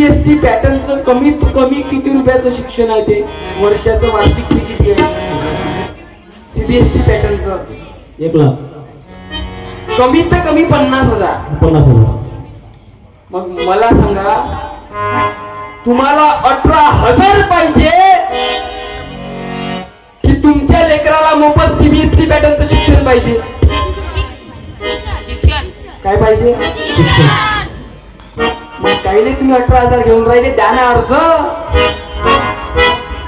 CBSE पॅटर्नचं कमीत कमी किती रुपयाचं शिक्षण आहे ते? वर्षाचं वार्षिक फी किती आहे? सीबीएसई पॅटर्नचं एक लाख. कमीत कमी पन्नास हजार. पन्नास हजार. मग मला सांगा तुम्हाला अठरा हजार पाहिजे की तुमच्या लेकराला मोफत सीबीएसई पॅटर्नचं शिक्षण पाहिजे? काय पाहिजे? शिक्षण. पहिले तुम्ही अठरा हजार घेऊन राहिले त्याने अर्ज.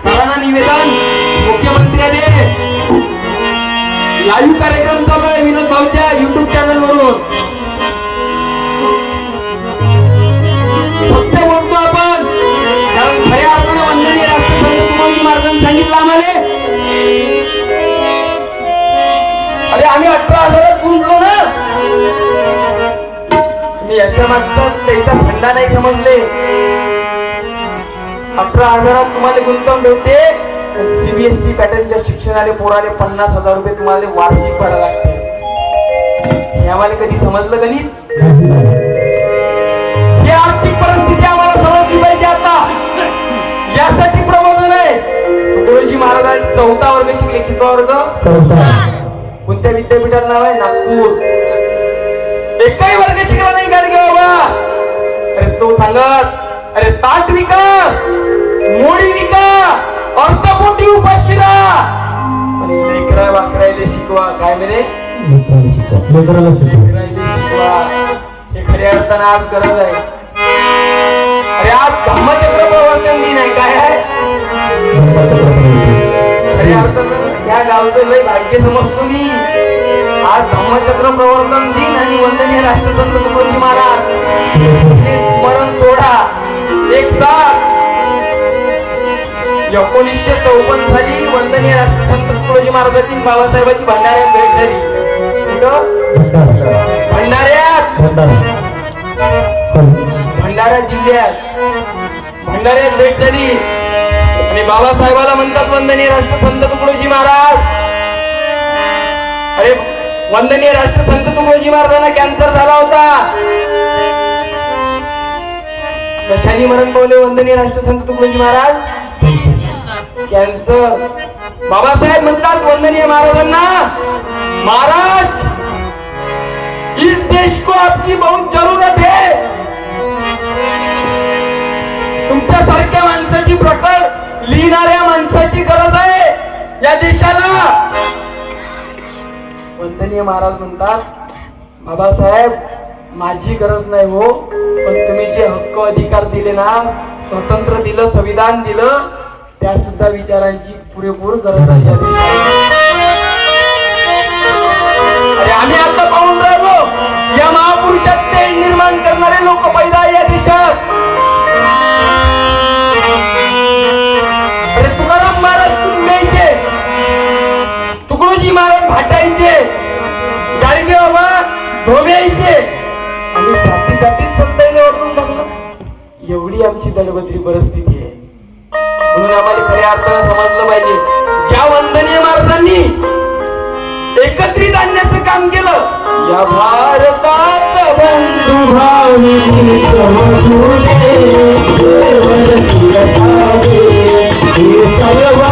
करा निवेदन. मुख्यमंत्र्याने लाईव्ह कार्यक्रम चालू आहे विनोद भाऊच्या युट्यूब चॅनल वरून. मी याच्या मागचा त्याचा फंडा नाही समजले. अठरा हजारात तुम्हाला गुंतवून ठेवते सीबीएसई पॅटर्नच्या शिक्षणाने पोराले पन्नास हजार रुपये तुम्हाला वार्षिक भरा लागते. हे आम्हाला कधी समजलं गणित ही आर्थिक परिस्थिती आम्हाला समजली पाहिजे आता. यासाठी प्रबोधन आहे. तुकडोजी महाराज चौथा वर्ग शिकले. कितवा वर्ग? चौथा. कोणत्या विद्यापीठाला नाव आहे? नागपूर. एकही वर्ग शिकला नाही. तो सांगत अरे ताट विका. मोडी विका. अर्थपोटी उपाशिरा. पण लेकरा वाकरायले शिकवा. काय म्हणे? लेकराला शिकवा. हे खऱ्या अर्थानं आज गरज आहे. अरे आज धम्मचक्र प्रवर्तन दिन आहे. काय आहे? खऱ्या अर्थानं या गावचं लय भाग्य समजतो मी. आज धम्मचक्र प्रवर्तन दिन आणि वंदनीय राष्ट्रसंत तुकडोजी महाराज. सोळा एक सात एकोणीसशे चौपन्न साली वंदनीय राष्ट्रसंत तुकडोजी महाराजांची बाबासाहेबांची भंडाऱ्यात भेट झाली. कुठं? भंडाऱ्यात. भंडारा जिल्ह्यात. भंडाऱ्यात भेट झाली. आणि बाबासाहेबाला म्हणतात वंदनीय राष्ट्रसंत तुकडोजी महाराज. अरे वंदनीय राष्ट्रसंत तुकडोजी महाराजांना कॅन्सर झाला होता. कशाने मरण पावले वंदनीय राष्ट्रसंत तुकडोजी महाराज. कॅन्सर बाबासाहेब म्हणतात वंदनीय महाराजांना महाराज इस देश को आपकी बहुत जरूरत है. तुमच्या सारख्या माणसाची प्रकट लिहिणाऱ्या माणसाची गरज आहे या देशाला. वंदनीय महाराज म्हणतात बाबासाहेब माझी गरज नाही हो पण तुम्ही जे हक्क अधिकार दिले ना स्वतंत्र दिलं संविधान दिलं त्या सुद्धा विचारांची पुरेपूर गरज आहे. अरे आम्ही आता पाहून राहिलो या महापुरुषात ते निर्माण करणारे लोक पैदा आहे या देशात. अरे तुकाराम महाराज कुंभायचे तुकडोजी महाराज भाटायचे. गाडगे बाबा धोब्यायचे आणि जाती जाती संताईने वापरून टाकलं. एवढी आमची दडबद्री परिस्थिती आहे. म्हणून आम्हाला खऱ्या अर्थानं समजलं पाहिजे. ज्या वंदनीय महाराजांनी एकत्रित आणण्याचं काम केलं या भारतात बंधू भावी सर्व